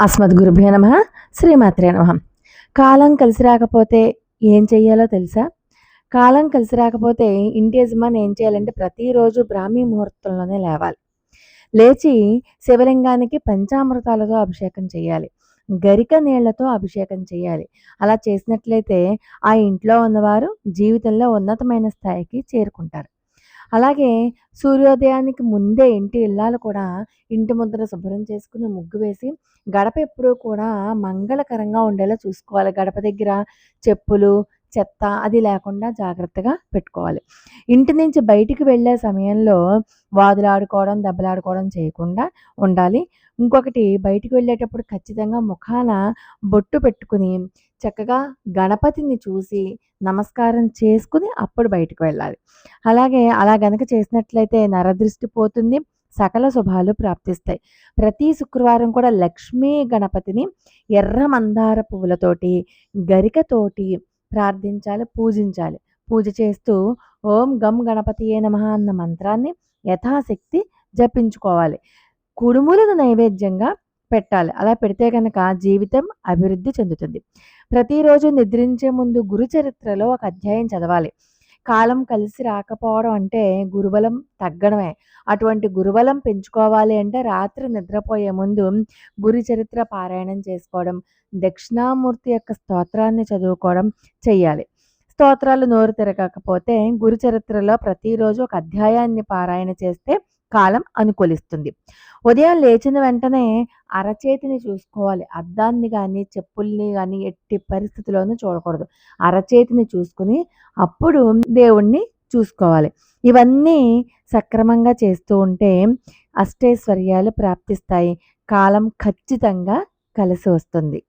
అస్మద్ గురుభ్యో నమ. శ్రీమాత్రే నమ. కాలం కలిసి రాకపోతే ఏం చెయ్యాలో తెలుసా? కాలం కలిసి రాకపోతే ఇంటి యజమాని ఏం చేయాలంటే ప్రతిరోజు బ్రాహ్మీ ముహూర్తంలోనే లేవాలి. లేచి శివలింగానికి పంచామృతాలతో అభిషేకం చేయాలి గరిక నీళ్ళతో అభిషేకం చేయాలి అలా చేసినట్లయితే ఆ ఇంట్లో ఉన్నవారు జీవితంలో ఉన్నతమైన స్థాయికి చేరుకుంటారు. అలాగే సూర్యోదయానికి ముందే ఇంటి ఇల్లాలు కూడా ఇంటి ముద్ర శుభ్రం చేసుకుని ముగ్గు వేసి గడప ఎప్పుడూ కూడా మంగళకరంగా ఉండేలా చూసుకోవాలి. గడప దగ్గర చెప్పులు చెత్త అది లేకుండా జాగ్రత్తగా పెట్టుకోవాలి. ఇంటి నుంచి బయటికి వెళ్ళే సమయంలో వాదులాడుకోవడం దెబ్బలాడుకోవడం చేయకుండా ఉండాలి. ఇంకొకటి బయటికి వెళ్ళేటప్పుడు ఖచ్చితంగా ముఖాన బొట్టు పెట్టుకుని చక్కగా గణపతిని చూసి నమస్కారం చేసుకుని అప్పుడు బయటకు వెళ్ళాలి. అలాగే అలా గనక చేసినట్లయితే నరదృష్టి పోతుంది సకల శుభాలు ప్రాప్తిస్తాయి. ప్రతి శుక్రవారం కూడా లక్ష్మీ గణపతిని ఎర్ర మందార పువ్వులతోటి గరికతోటి ప్రార్థించాలి పూజించాలి. పూజ చేస్తూ ఓం గం గణపతియే నమ అన్న మంత్రాన్ని యథాశక్తి జపించుకోవాలి. కుడుములను నైవేద్యంగా పెట్టాలి. అలా పెడితే కనుక జీవితం అభివృద్ధి చెందుతుంది. ప్రతిరోజు నిద్రించే ముందు గురుచరిత్రలో ఒక అధ్యాయం చదవాలి. కాలం కలిసి రాకపోవడం అంటే గురుబలం తగ్గడమే. అటువంటి గురుబలం పెంచుకోవాలి అంటే రాత్రి నిద్రపోయే ముందు గురు చరిత్ర పారాయణం చేసుకోవడం దక్షిణామూర్తి యొక్క స్తోత్రాన్ని చదువుకోవడం చెయ్యాలి. స్తోత్రాలు నోరు తిరగకపోతే గురు చరిత్రలో ప్రతిరోజు ఒక అధ్యాయాన్ని పారాయణ చేస్తే కాలం అనుకూలిస్తుంది. ఉదయం లేచిన వెంటనే అరచేతిని చూసుకోవాలి. అద్దాన్ని కానీ చెప్పుల్ని కానీ ఎట్టి పరిస్థితిలోనూ చూడకూడదు. అరచేతిని చూసుకుని అప్పుడు దేవుణ్ణి చూసుకోవాలి. ఇవన్నీ సక్రమంగా చేస్తూ ఉంటే అష్టైశ్వర్యాలు ప్రాప్తిస్తాయి. కాలం ఖచ్చితంగా కలిసి వస్తుంది.